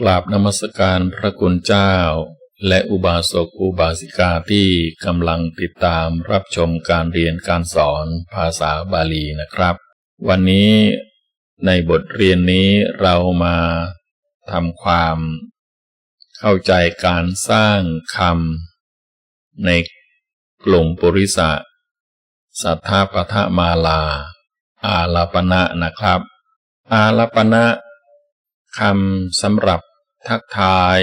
กราบนมัสการพระคุณเจ้า และอุบาสกอุบาสิกาที่กำลังติดตามรับชมการเรียนการสอนภาษาบาลีนะครับ วันนี้ในบทเรียนนี้เรามาทำความ เข้าใจการสร้างคำในกลุ่มปุริสะสัทธาปทมาลา อาลาปณะนะครับ อาลาปณะคำสำหรับ ทักทาย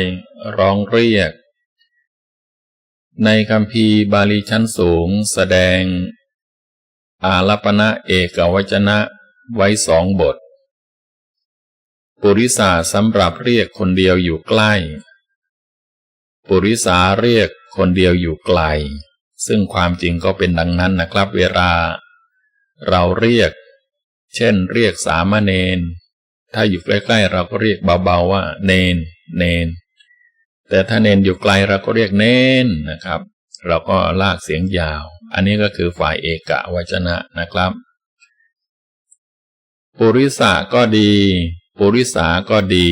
ร้องเรียก ในคำพีบาลีชั้นสูงแสดง อาลปณะเอกวจนะไว้สองบท ปุริสาสำหรับเรียกคนเดียวอยู่ใกล้ ปุริสาเรียกคนเดียวอยู่ไกล ซึ่งความจริงก็เป็นดังนั้นนะครับเวลา เราเรียก เช่น เรียกสามเณรถ้าอยู่ใกล้ๆเราก็เรียกเบาๆว่า เนน เนน แต่ถ้าเนนอยู่ไกลเราก็เรียกเนนนะครับ เราก็ลากเสียงยาว อันนี้ก็คือฝ่ายเอกะวจนะนะครับ ปุริสาก็ดี ปุริสาก็ดี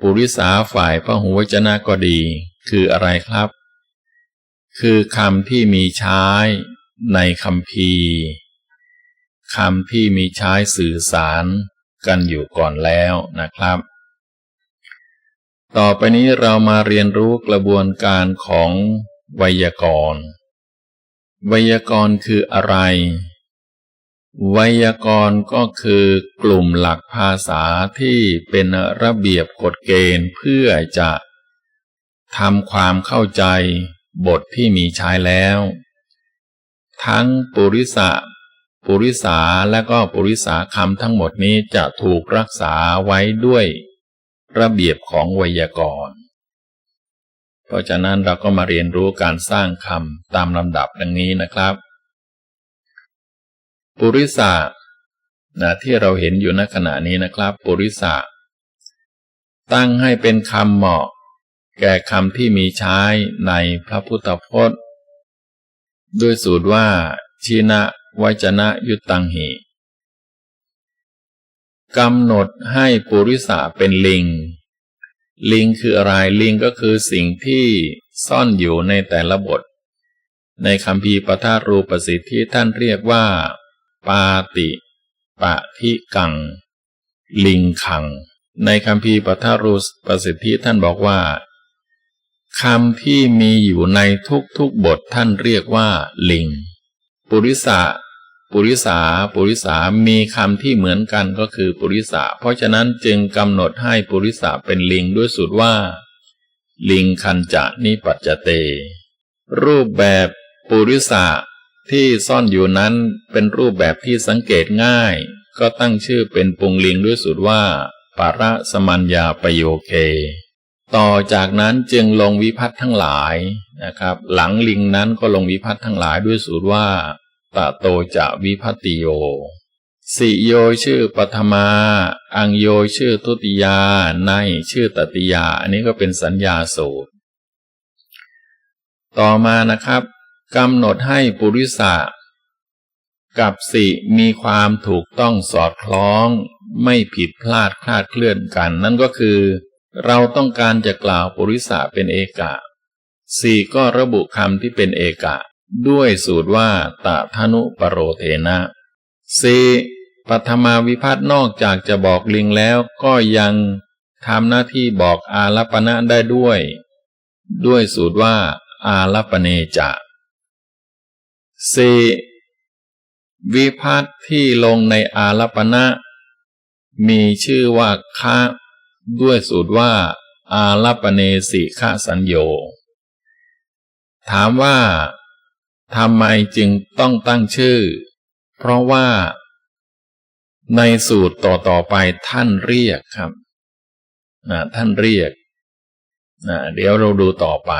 ปุริสาฝ่ายพระหูวจนะก็ดี คืออะไรครับ คือคำที่มีใช้ในคำพีคำที่มีใช้สื่อสารกันอยู่ก่อนแล้วนะครับ ต่อไปนี้เรามาเรียนรู้กระบวนการของไวยากรณ์ ไวยากรณ์คืออะไร ไวยากรณ์ก็คือกลุ่มหลักภาษาที่เป็นระเบียบกฎเกณฑ์เพื่อจะทำความเข้าใจบทที่มีใช้แล้ว ทั้งปุริสะปุริสาและก็ปุริสาคำทั้งหมดนี้จะถูกรักษาไว้ด้วย ระเบียบของไวยากรณ์ เพราะฉะนั้นเราก็มาเรียนรู้การสร้างคำตามลำดับดังนี้นะครับ ปุริสานะที่เราเห็นอยู่ณขณะนี้นะครับ ปุริสาตั้งให้เป็นคำเหมาะ แก่คำที่มีใช้ในพระพุทธพจน์ ด้วยสูตรว่า ชีนะวจนะยุตังหิ กำหนดให้ปุริสาเป็นลิง ลิงคืออะไรลิงก็คือสิ่งที่ซ่อนอยู่ในแต่ละบท ในคำพีปทารูปสิทธิท่านเรียกว่า ปาติปะทิกัง ลิงขัง ในคำพีปทารูปสิทธิท่านบอกว่าคำที่มีอยู่ในทุกๆบทท่านเรียกว่า ลิง ปุริสะ ปุริสา ปุริสา มีคำที่เหมือนกันก็คือปุริสา เพราะฉะนั้นจึงกำหนดให้ปุริสาเป็นลิงด้วยสูตรว่า ลิงคันจะนิปัจจเต รูปแบบปุริสาที่ซ่อนอยู่นั้นเป็นรูปแบบที่สังเกตง่าย ก็ตั้งชื่อเป็นปุงลิงด้วยสูตรว่าปาระสมัญญาประโยเคต่อจากนั้นจึงลงวิพัฒน์ทั้งหลายนะครับ หลังลิงนั้นก็ลงวิพัฒน์ทั้งหลายด้วยสูตรว่า ตะโตจะวิพัติโย สิโยชื่อปัทมา อังโยชื่อทุติยา ในชื่อตติยา อันนี้ก็เป็นสัญญาสูตร ต่อมานะครับกำหนดให้ปุริสะกับสิมีความถูกต้องสอดคล้อง ไม่ผิดพลาดคลาดเคลื่อนกัน นั่นก็คือ เราต้องการจะกล่าวปุริสะเป็นเอกะสี่ก็ระบุคำที่เป็นเอกะ ด้วยสูตรว่าตาธนุปโรเทนะสีปัทมาวิพัฒนอกจากจะบอกลิงแล้วก็ยังทำหน้าที่บอกอาลปณะได้ด้วย ด้วยสูตรว่า อาลปเนจะสีวิพัฒที่ลงในอาลปณะมีชื่อว่าคะด้วยสูตรว่า อาลปเนสิฆสัญโย ถามว่า ทำไมจึงต้องตั้งชื่อ เพราะว่า ในสูตรต่อต่อไปท่านเรียกครับนะท่านเรียกนะเดี๋ยวเราดูต่อไป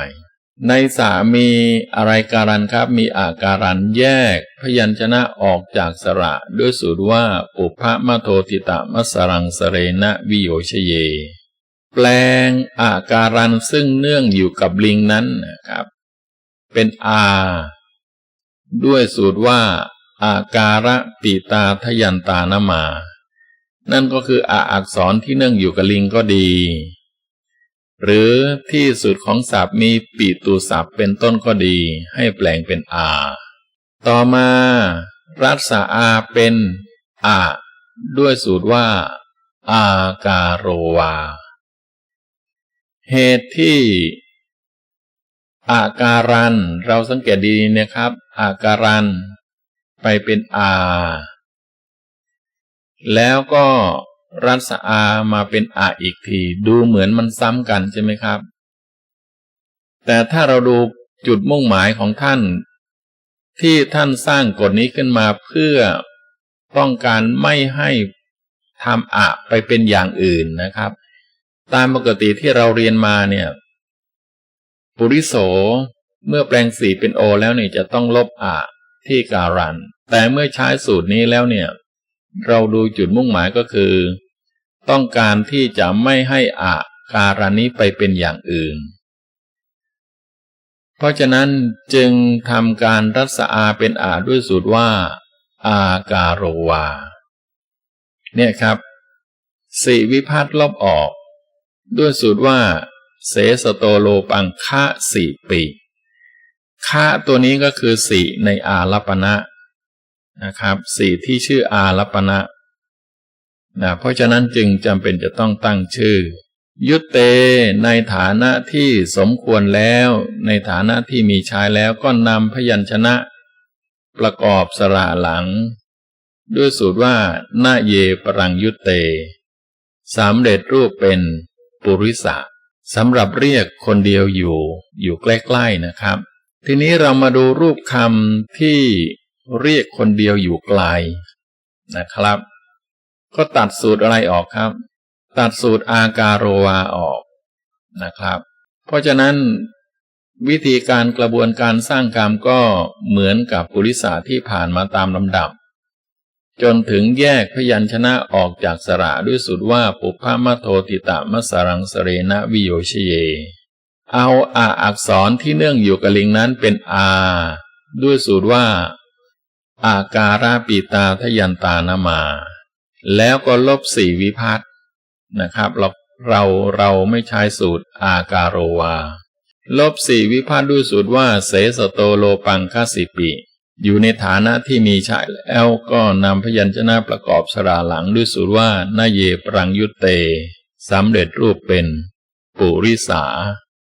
ในสามีอะไรการันครับ มีอาการันแยก พยัญชนะออกจากสระด้วยสูตรว่า ปุพะมะโทติตามัสรังสเรนะวิโยชเย แปลงอาการันซึ่งเนื่องอยู่กับลิงนั้นนะครับ เป็นอา ด้วยสูตรว่า อาการะปิตาทยันตานามา นั่นก็คืออาอักษรที่เนื่องอยู่กับลิงก็ดี หรือที่สุดของศัพท์มีปีตูศัพท์เป็นต้นก็ดี ให้แปลงเป็นอา ต่อมา รัศอาเป็นอาด้วยสูตรว่า อากาโรวา เหตุที่ อาการัน เราสังเกตดีนะครับ อาการัน ไปเป็นอา แล้วก็รัศอามาเป็นอาอีกที ดูเหมือนมันซ้ำกันใช่ไหมครับ แต่ถ้าเราดูจุดมุ่งหมายของท่าน ที่ท่านสร้างกฎนี้ขึ้นมาเพื่อต้องการไม่ให้ทำอะไปเป็นอย่างอื่นนะครับ ตามปกติที่เราเรียนมาเนี่ย ปุริโส เมื่อแปลงสีเป็นโอแล้วเนี่ยจะต้องลบอะที่การัน แต่เมื่อใช้สูตรนี้แล้วเนี่ย เราดูจุดมุ่งหมายก็คือ ต้องการที่จะไม่ให้อะการันนี้ไปเป็นอย่างอื่น เพราะฉะนั้นจึงทำการรัศอาเป็นอาด้วยสูตรว่า อาการโรวา เนี่ยครับสีวิพัตลบออก ด้วยสูตรว่า เสสโตโลปังคะสี่ปีคะตัวนี้ก็คือสี่ในอาลปณะนะครับสี่ที่ชื่ออาลปณะนะเพราะฉะนั้นจึงจำเป็นจะต้องตั้งชื่อ ยุตเตในฐานะที่สมควรแล้ว ในฐานะที่มีชายแล้วก็นำพยัญชนะ ประกอบสระหลัง ด้วยสูตรว่านาเยปรังยุตเตสามเร็จรูปเป็นปุริสะ สำหรับเรียกคนเดียวอยู่ อยู่ใกล้ๆนะครับ ทีนี้เรามาดูรูปคำที่เรียกคนเดียวอยู่ไกลนะครับ ก็ตัดสูตรอะไรออกครับ ตัดสูตรอาการโรวาออกนะครับ เพราะฉะนั้นวิธีการกระบวนการสร้างกรรมก็เหมือนกับปุริสาที่ผ่านมาตามลำดับ จนถึงแยกพยัญชนะออกจากสระด้วยสุดว่าปุพพมโทติตะมสรังสเรนะวิโยชเย เอาอาอักษรที่เนื่องอยู่กับลิงนั้นเป็นอา ด้วยสูตรว่า อาการาปีตาทยันตานามา แล้วก็ลบสี่วิพัตนะครับเราเราเราไม่ใช้สูตรอาการโรวา ลบสี่วิพัตด้วยสูตรว่า เสสโตโลปังคสิปี อยู่ในฐานะที่มีชายแล้วก็นำพยัญชนะประกอบสราหลังด้วยสูตรว่านาเยปรังยุตเตสำเร็จรูปเป็น ปุริสา